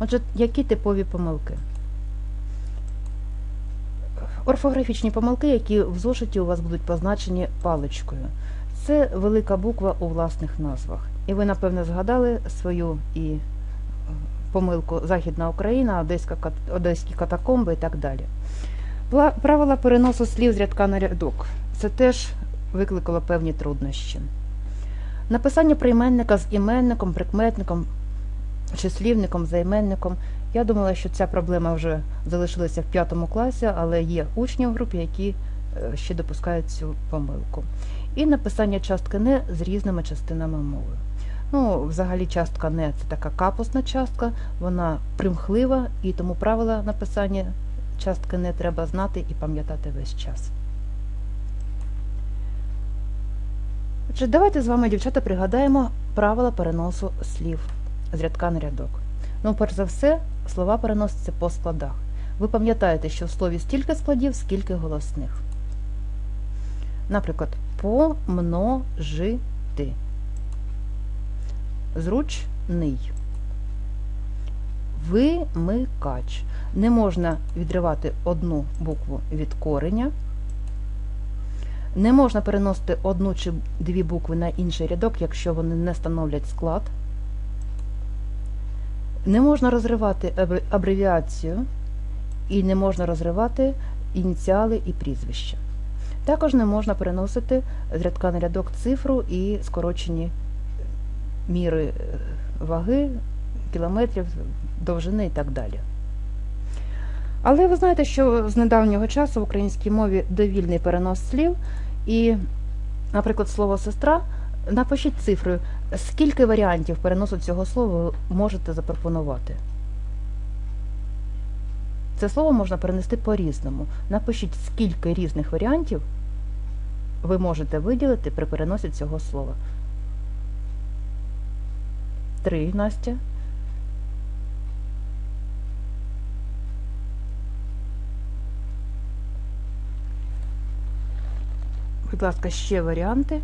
Отже, які типові помилки? Орфографічні помилки, які в зошиті у вас будуть позначені паличкою. Це велика буква у власних назвах. І ви, напевне, згадали свою і е, помилку Західна Україна, Одеська, Одеські катакомби і так далі. Правила переносу слів з рядка на рядок. Це теж викликало певні труднощі. Написання прийменника з іменником, прикметником, числівником, займенником. Я думала, що ця проблема вже залишилася в п'ятому класі, але є учні в групі, які е, ще допускають цю помилку. І написання частки не з різними частинами мови. Ну, взагалі, частка не це така капусна частка, вона примхлива, і тому правила написання частки не треба знати і пам'ятати весь час. Отже, давайте з вами, дівчата, пригадаємо правила переносу слів з рядка на рядок. Ну, перш за все, слова переносяться по складах. Ви пам'ятаєте, що в слові стільки складів, скільки голосних. Наприклад, помножити. Зручний. Вимикач. Не можна відривати одну букву від кореня. Не можна переносити одну чи дві букви на інший рядок, якщо вони не становлять склад. Не можна розривати абревіацію і не можна розривати ініціали і прізвища. Також не можна переносити з рядка на рядок цифру і скорочені міри е, ваги, кілометрів, довжини і так далі. Але ви знаєте, що з недавнього часу в українській мові довільний перенос слів, і, наприклад, слово сестра, напишіть цифрою, скільки варіантів переносу цього слова ви можете запропонувати. Це слово можна перенести по-різному. Напишіть, скільки різних варіантів ви можете виділити при переносі цього слова. Три, Настя. Будь ласка, ще варіанти.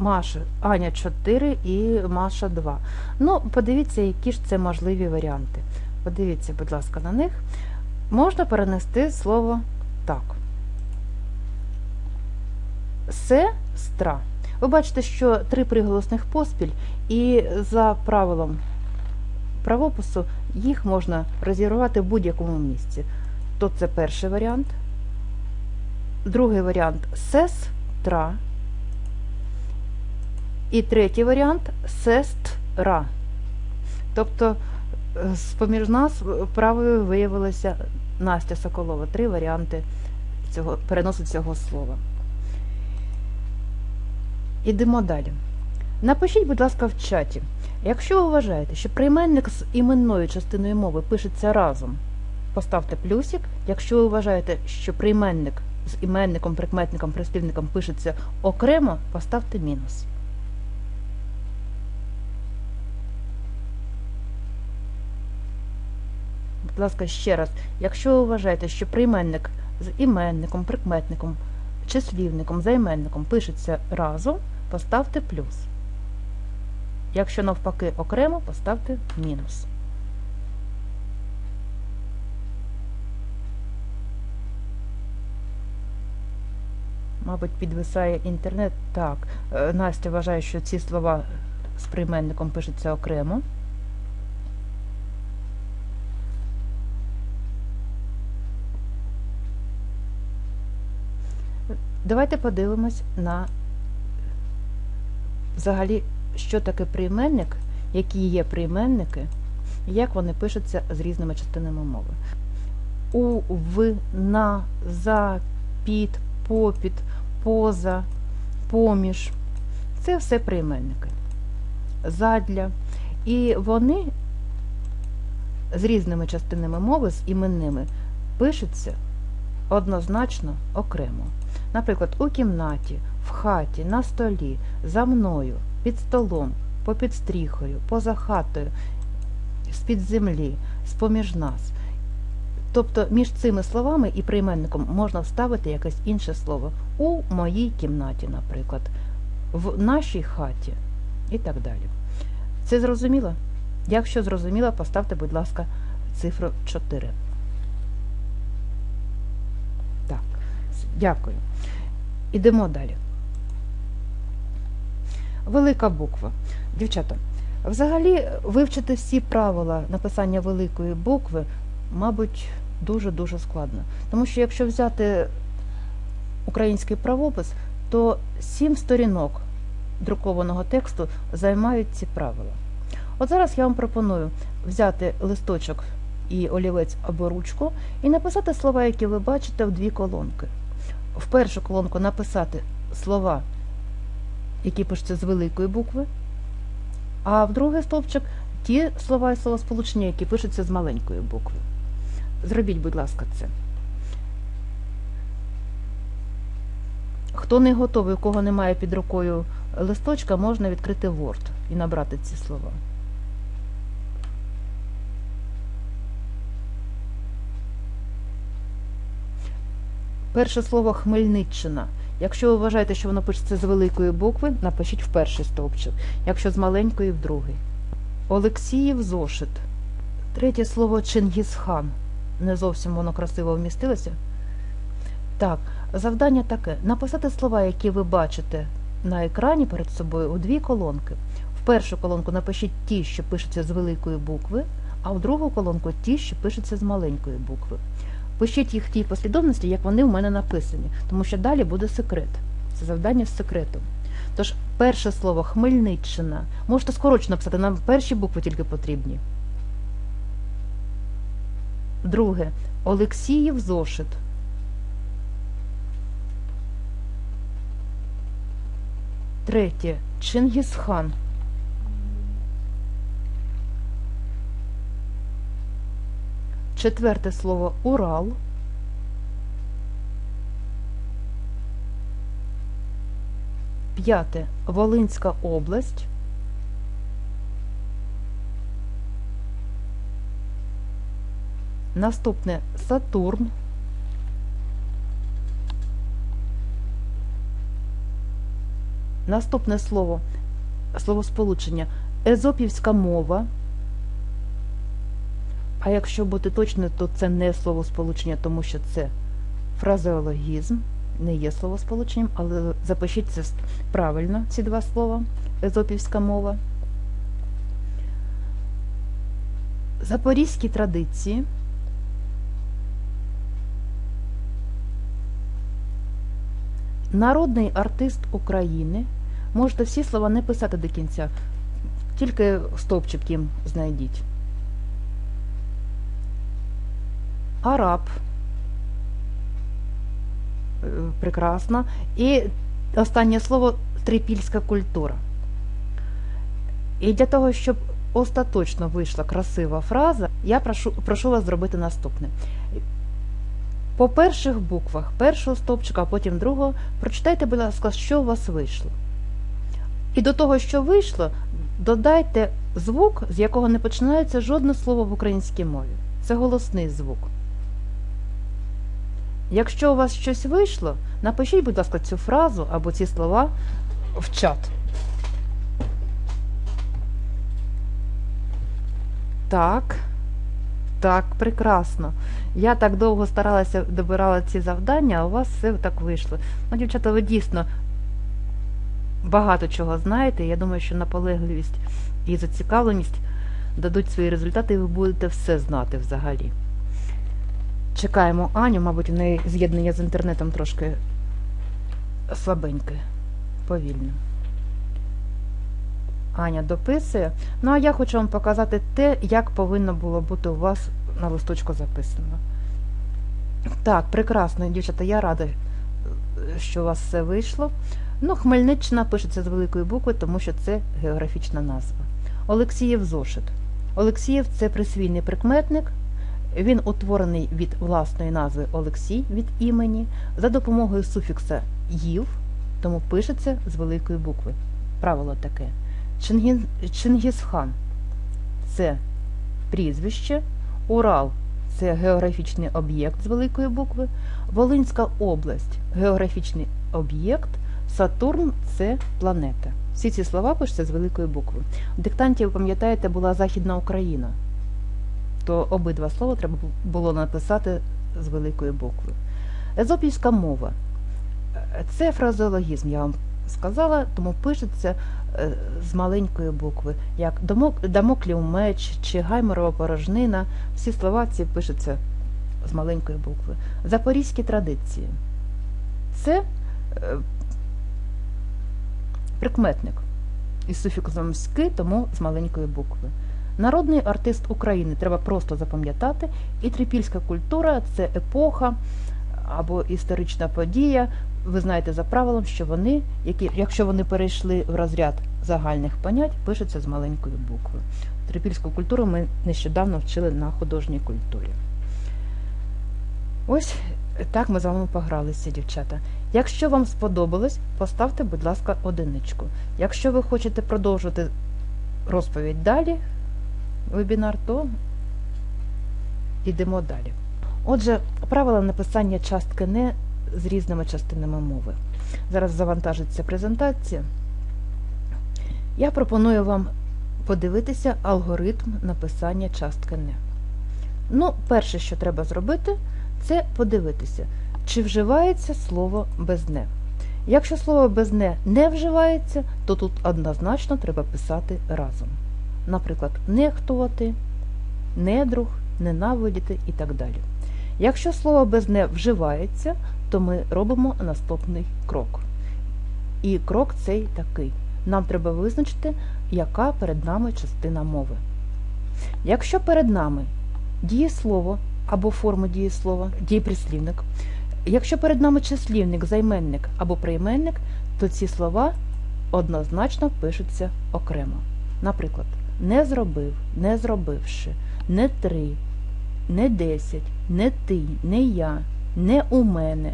Маша, Аня 4 і Маша 2. Ну, подивіться, які ж це можливі варіанти. Подивіться, будь ласка, на них. Можна перенести слово так. Сестра. Ви бачите, що три приголосних поспіль, і за правилом правопису їх можна розірвати в будь-якому місці. То це перший варіант. Другий варіант сестра. І третій варіант сестра. Тобто, е, з-поміж нас правою виявилася Настя Соколова. Три варіанти цього, переносу цього слова. Ідемо далі. Напишіть, будь ласка, в чаті. Якщо ви вважаєте, що прийменник з іменною частиною мови пишеться разом, поставте плюсик. Якщо ви вважаєте, що прийменник з іменником, прикметником, прислівником пишеться окремо, поставте мінус. Будь ласка, ще раз. Якщо ви вважаєте, що прийменник з іменником, прикметником, числівником, займенником пишеться разом, поставте плюс. Якщо навпаки окремо, поставте мінус. Мабуть, підвисає інтернет. Так, е, Настя вважає, що ці слова з прийменником пишуться окремо. Давайте подивимось на взагалі, що таке прийменник, які є прийменники, як вони пишуться з різними частинами мови. У, в, на, за, під, попід, поза, поміж. Це все прийменники. Задля. І вони з різними частинами мови, з іменними, пишуться однозначно окремо. Наприклад, у кімнаті, в хаті, на столі, за мною, під столом, попід стріхою, поза хатою, з-під землі, з-поміж нас. Тобто між цими словами і прийменником можна вставити якесь інше слово. У моїй кімнаті, наприклад, в нашій хаті і так далі. Це зрозуміло? Якщо зрозуміло, поставте, будь ласка, цифру 4. Так, дякую. Ідемо далі. Велика буква. Дівчата, взагалі вивчити всі правила написання великої букви, мабуть, дуже-дуже складно. Тому що якщо взяти український правопис, то сім сторінок друкованого тексту займають ці правила. От зараз я вам пропоную взяти листочок і олівець або ручку і написати слова, які ви бачите, в дві колонки. В першу колонку написати слова, які пишуться з великої букви, а в другий стовпчик ті слова і словосполучення, які пишуться з маленької букви. Зробіть, будь ласка, це. Хто не готовий, у кого немає під рукою листочка, можна відкрити Word і набрати ці слова. Перше слово Хмельниччина. Якщо ви вважаєте, що воно пишеться з великої букви, напишіть в перший стовпчик, якщо з маленької в другий. Олексіїв зошит. Третє слово Чингісхан. Не зовсім воно красиво вмістилося. Так, завдання таке: написати слова, які ви бачите на екрані перед собою, у дві колонки. В першу колонку напишіть ті, що пишуться з великої букви, а в другу колонку ті, що пишуться з маленької букви. Пишіть їх в тій послідовності, як вони в мене написані, тому що далі буде секрет. Це завдання з секретом. Тож, перше слово Хмельниччина. Можете скорочно написати, нам перші букви тільки потрібні. Друге Олексіїв зошит. Третє Чингісхан. Четверте слово Урал. П'яте Волинська область. Наступне Сатурн. Наступне слово словосполучення Езопівська мова. А якщо бути точним, то це не словосполучення, тому що це фразеологізм, не є словосполученням, але запишіть це правильно, ці два слова. Езопівська мова. Запорізькі традиції. Народний артист України. Можете всі слова не писати до кінця, тільки стовпчик їм знайдіть. Араб. Е, Прекрасно. І останнє слово трипільська культура. І для того, щоб остаточно вийшла красива фраза, я прошу, прошу вас зробити наступне. По перших буквах першого стовпчика, а потім другого, прочитайте, будь ласка, що у вас вийшло. І до того, що вийшло, додайте звук, з якого не починається жодне слово в українській мові. Це голосний звук. Якщо у вас щось вийшло, напишіть, будь ласка, цю фразу або ці слова в чат. Так, так, прекрасно. Я так довго старалася, добирала ці завдання, а у вас все так вийшло. Ну, дівчата, ви дійсно багато чого знаєте. Я думаю, що наполегливість і зацікавленість дадуть свої результати, і ви будете все знати взагалі. Чекаємо Аню, мабуть, у неї з'єднання з інтернетом трошки слабеньке, повільно. Аня дописує. Ну, а я хочу вам показати те, як повинно було бути у вас на листочку записано. Так, прекрасно, дівчата, я рада, що у вас все вийшло. Ну, Хмельниччина пишеться з великої букви, тому що це географічна назва. Олексієв зошит. Олексієв це присвійний прикметник. Він утворений від власної назви Олексій від імені за допомогою суфікса їв, тому пишеться з великої букви. Правило таке. Чингіз, Чингісхан це прізвище, Урал це географічний об'єкт з великої букви, Волинська область географічний об'єкт, Сатурн це планета. Всі ці слова пишуться з великої букви. В диктанті, ви пам'ятаєте, була Західна Україна, то обидва слова треба було написати з великої букви. Езопівська мова це фразеологізм, я вам сказала, тому пишеться е, з маленької букви, як Дамоклів меч чи Гайморова порожнина. Всі слова ці пишуться з маленької букви. Запорізькі традиції. Це е, прикметник із суфіксом «ськи», тому з маленької букви. Народний артист України треба просто запам'ятати, і трипільська культура це епоха або історична подія. Ви знаєте за правилом, що вони, які, якщо вони перейшли в розряд загальних понять, пишуться з маленької букви. Трипільську культуру ми нещодавно вчили на художній культурі. Ось так ми з вами погралися, дівчата. Якщо вам сподобалось, поставте, будь ласка, одиничку. Якщо ви хочете продовжити розповідь далі, вебінар, то йдемо далі. Отже, правила написання частки не з різними частинами мови. Зараз завантажиться презентація. Я пропоную вам подивитися алгоритм написання частки не. Ну, перше, що треба зробити, це подивитися, чи вживається слово без «не». Якщо слово без «не» не вживається, то тут однозначно треба писати разом. Наприклад, нехтувати, недруг, ненавидіти і так далі. Якщо слово без «не» вживається, то ми робимо наступний крок. І крок цей такий. Нам треба визначити, яка перед нами частина мови. Якщо перед нами дієслово або форма дієслова, дієприслівник, якщо перед нами числівник, займенник або прийменник, то ці слова однозначно пишуться окремо. Наприклад, не зробив, не зробивши, не три, не десять, не ти, не я, не у мене.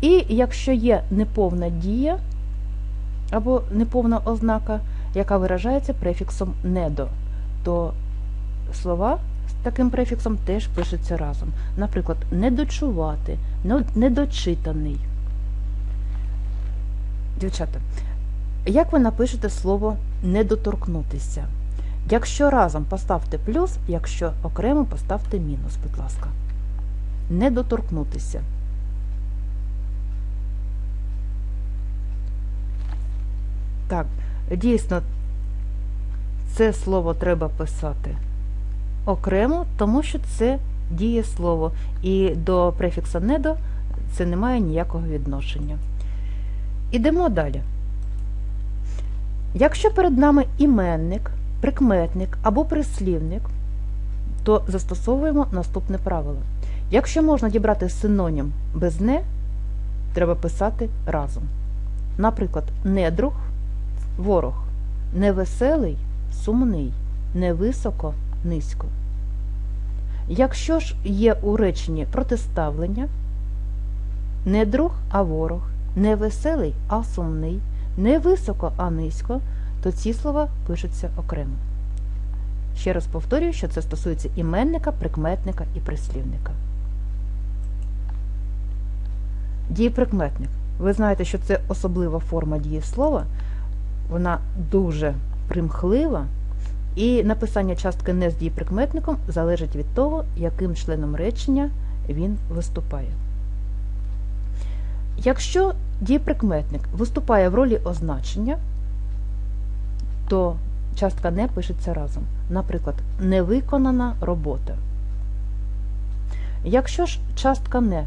І якщо є неповна дія або неповна ознака, яка виражається префіксом недо, то слова з таким префіксом теж пишуться разом. Наприклад, недочувати, недочитаний. Дівчата, як ви напишете слово недоторкнутися? Якщо разом поставте плюс, якщо окремо поставте мінус, будь ласка. Недоторкнутися. Так, дійсно, це слово треба писати окремо, тому що це дієслово. І до префікса недо це не має ніякого відношення. Ідемо далі. Якщо перед нами іменник, прикметник або прислівник, то застосовуємо наступне правило. Якщо можна дібрати синонім без не, треба писати разом. Наприклад, недруг ворог, невеселий, сумний, невисоко, низько. Якщо ж є у реченні протиставлення, не друг, а ворог, не веселий, а сумний, не високо, а низько, то ці слова пишуться окремо. Ще раз повторюю, що це стосується іменника, прикметника і прислівника. Дієприкметник. Ви знаєте, що це особлива форма дієслова, вона дуже примхлива. І написання частки не з дієприкметником залежить від того, яким членом речення він виступає. Якщо дієприкметник виступає в ролі означення, то частка не пишеться разом. Наприклад, невиконана робота. Якщо ж частка не,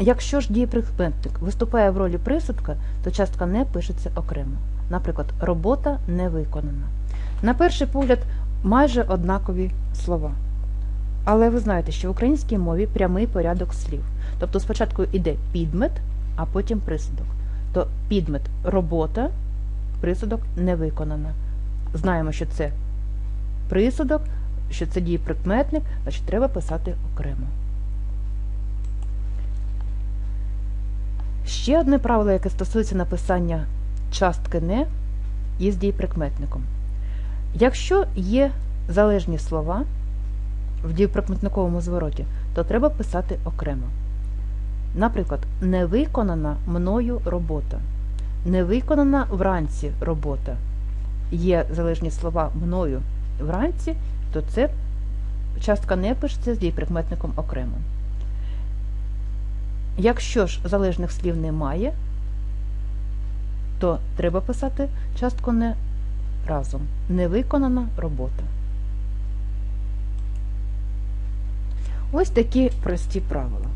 якщо ж дієприкметник виступає в ролі присудка, то частка не пишеться окремо. Наприклад, робота не виконана. На перший погляд, майже однакові слова. Але ви знаєте, що в українській мові прямий порядок слів. Тобто спочатку йде підмет, а потім присудок. То підмет робота, присудок не виконана. Знаємо, що це присудок, що це дієприкметник, значить треба писати окремо. Ще одне правило, яке стосується написання частки не із дієприкметником. Якщо є залежні слова, в дієприкметниковому звороті, то треба писати окремо. Наприклад, не виконана мною робота. Не виконана вранці робота. Є залежні слова мною вранці, то це частка не пишеться з дієприкметником окремо. Якщо ж залежних слів немає, то треба писати частку не разом. Невиконана робота. Ось такі прості правила.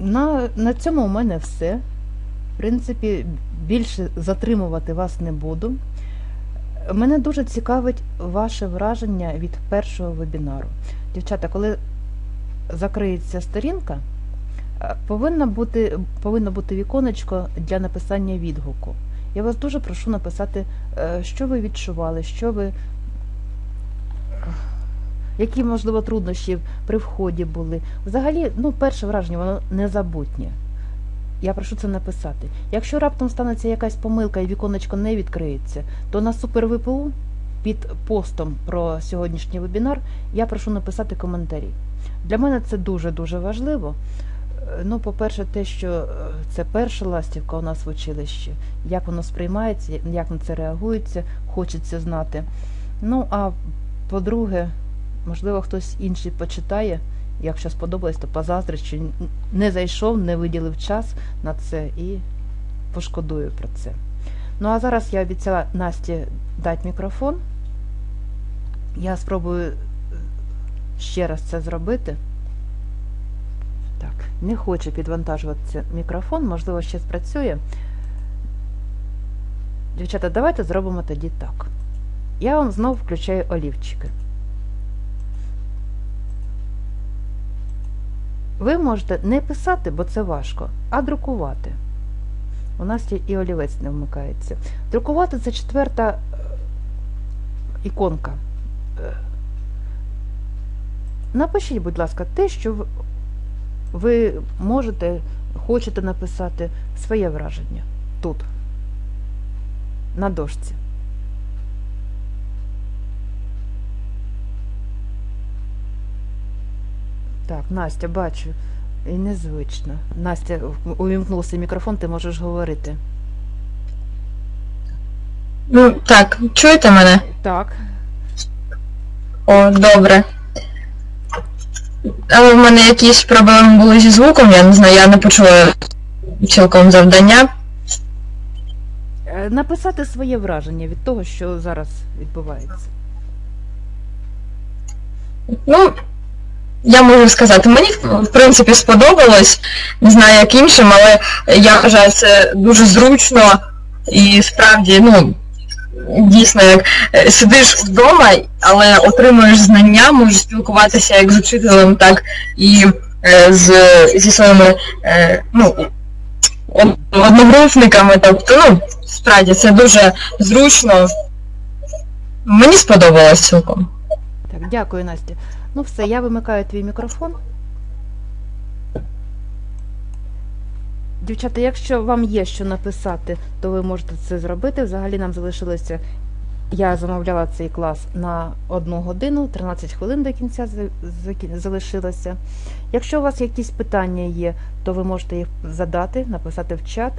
На, на цьому у мене все. В принципі, більше затримувати вас не буду. Мене дуже цікавить ваше враження від першого вебінару. Дівчата, коли закриється сторінка, е, повинно бути, повинно бути віконечко для написання відгуку. Я вас дуже прошу написати, е, що ви відчували, що ви, які, можливо, труднощі при вході були. Взагалі, ну, перше враження, воно незабутнє. Я прошу це написати. Якщо раптом станеться якась помилка і віконечко не відкриється, то на Супер ВПУ під постом про сьогоднішній вебінар я прошу написати коментарі. Для мене це дуже-дуже важливо. Е, Ну, по-перше, те, що е, це перша ластівка у нас в училищі, як воно сприймається, як на це реагується, хочеться знати. Ну, а по-друге, можливо, хтось інший почитає, якщо сподобалось, то позаздрить, що не зайшов, не виділив час на це і пошкодую про це. Ну, а зараз я обіцяла Насті дати мікрофон. Я спробую е, ще раз це зробити. Так, не хоче підвантажуватися мікрофон, можливо, ще спрацює. Дівчата, давайте зробимо тоді так. Я вам знову включаю олівчики. Ви можете не писати, бо це важко, а друкувати. У нас є і олівець не вмикається. Друкувати це четверта е, іконка. Е, Напишіть, будь ласка, те, що ви можете, хочете написати своє враження тут, на дошці. Так, Настя, бачу. І незвично. Настя, увімкнувся мікрофон, ти можеш говорити. Ну, так, чуєте мене? Так. О, добре. Але в мене якісь проблеми були зі звуком, я не знаю, я не почула цілком завдання. Е, Написати своє враження від того, що зараз відбувається. Ну, я можу сказати, мені в принципі сподобалось, не знаю як іншим, але я вважаю це дуже зручно і справді, ну, дійсно, як е, сидиш вдома, але отримуєш знання, можеш спілкуватися як з учителем, так і е, з, зі своїми е, ну, одногрупниками. Тобто, ну, справді це дуже зручно. Мені сподобалось цілком. Так, дякую, Настя. Ну все, я вимикаю твій мікрофон. Дівчата, якщо вам є що написати, то ви можете це зробити. Взагалі нам залишилося. Я замовляла цей клас на одну годину, 13 хвилин до кінця залишилося. Якщо у вас якісь питання є, то ви можете їх задати, написати в чат.